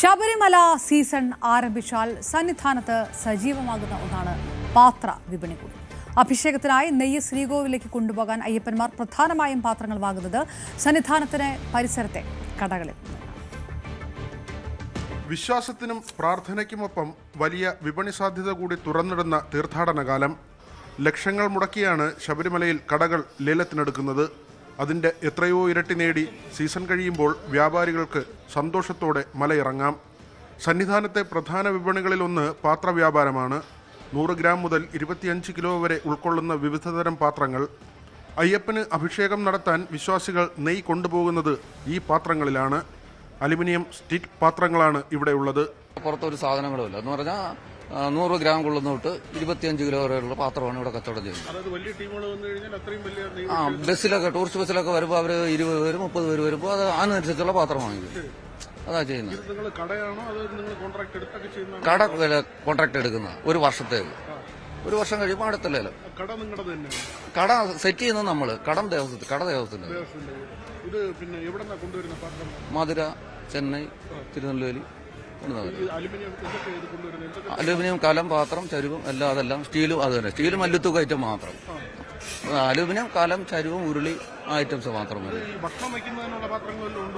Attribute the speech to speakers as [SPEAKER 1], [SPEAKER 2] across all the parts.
[SPEAKER 1] Sabarimala season ആരംഭിച്ചാൽ സന്നിധാനത്ത് സജീവമാകുന്ന ഒന്നാണ് പാത്ര വിപണി കൂടി. അഭിഷേകത്തിനായി നെയ്യ് ശ്രീകോവിലേക്ക് കൊണ്ടുപോകാൻ അയ്യപ്പന്മാർ പ്രധാനമായും പാത്രങ്ങൾ വാങ്ങുന്നത് സന്നിധാനത്തിന് പരിസരത്തെ കടകളിൽ.
[SPEAKER 2] വിശ്വാസത്തിനും പ്രാർത്ഥനയ്ക്കുമൊപ്പം വലിയ വിപണി സാധ്യത കൂടി തുറന്നിടുന്ന തീർത്ഥാടന കാലം ലക്ഷങ്ങൾ മുടക്കിയാണ് ശബരിമലയിൽ കടകൾ ലേലത്തിനെടുക്കുന്നത്. അതിന്റെ എത്രയോ ഇരട്ടി നേടി സീസൺ കഴിയുമ്പോൾ വ്യാപാരികൾക്ക് സന്തോഷത്തോടെ മലയിറങ്ങാം. സന്നിധാനത്തെ പ്രധാന വിപണികളിലൊന്ന് പാത്രവ്യാപാരമാണ്. നൂറ് ഗ്രാം മുതൽ ഇരുപത്തിയഞ്ച് കിലോ വരെ ഉൾക്കൊള്ളുന്ന വിവിധതരം പാത്രങ്ങൾ. അയ്യപ്പന് അഭിഷേകം നടത്താൻ വിശ്വാസികൾ നെയ് കൊണ്ടുപോകുന്നത് ഈ പാത്രങ്ങളിലാണ്. അലുമിനിയം സ്റ്റീൽ പാത്രങ്ങളാണ് ഇവിടെ ഉള്ളത്.
[SPEAKER 3] പുറത്തൊരു സാധനങ്ങളുമില്ല എന്ന് പറഞ്ഞാൽ നൂറ് ഗ്രാം കൊള്ളുന്ന തൊട്ട് ഇരുപത്തിയഞ്ച് കിലോ വരെയുള്ള പാത്രമാണ് ഇവിടെ കച്ചവടം ചെയ്യുന്നത്. ആ ബസ്സിലൊക്കെ ടൂറിസ്റ്റ് ബസ്സിലൊക്കെ വരുമ്പോൾ അവർ ഇരുപത് പേര് മുപ്പത് പേര് വരുമ്പോൾ അത് അതിനനുസരിച്ചുള്ള പാത്രമാണ് ഇത്. അതാ ചെയ്യുന്നത്. കട കോൺട്രാക്ട് എടുക്കുന്ന ഒരു വർഷത്തേക്ക് ഒരു വർഷം കഴിയുമ്പോൾ അടുത്തല്ലോ
[SPEAKER 2] കട
[SPEAKER 3] സെറ്റ് ചെയ്യുന്നത് നമ്മൾ കടം ദേവസ്വത്തിൽ കട ദേവസ്വത്തിൽ മധുര ചെന്നൈ
[SPEAKER 2] ഇത് അലുമിനിയം
[SPEAKER 3] കലം പാത്രം ചരുവും എല്ലാം അതെല്ലാം സ്റ്റീലും അത് തന്നെ. സ്റ്റീലും മല്ലുത്തൂക്ക ഐറ്റം മാത്രം അലുമിനിയം കലം ചരുവും ഉരുളി ഐറ്റംസ് മാത്രം മതി.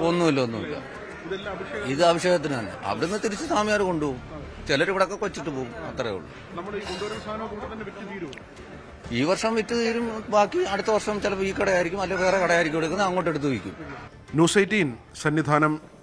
[SPEAKER 3] ഒന്നുമില്ല ഒന്നുമില്ല. ഇത് അഭിഷേകത്തിന് തന്നെ. അവിടുന്ന് തിരിച്ച് സ്വാമിയാർ കൊണ്ടുപോകും. ചിലർ ഇവിടെ ഒക്കെ കൊച്ചിട്ട് പോകും. അത്രേ ഉള്ളൂ.
[SPEAKER 2] ഈ
[SPEAKER 3] വർഷം വിറ്റ് തീരും. ബാക്കി അടുത്ത വർഷം ചിലപ്പോൾ ഈ കടയായിരിക്കും അല്ലെങ്കിൽ വേറെ കടയായിരിക്കും എടുക്കുന്നത് അങ്ങോട്ട് എടുത്ത് വയ്ക്കും.
[SPEAKER 2] News eighteen Sannidhanam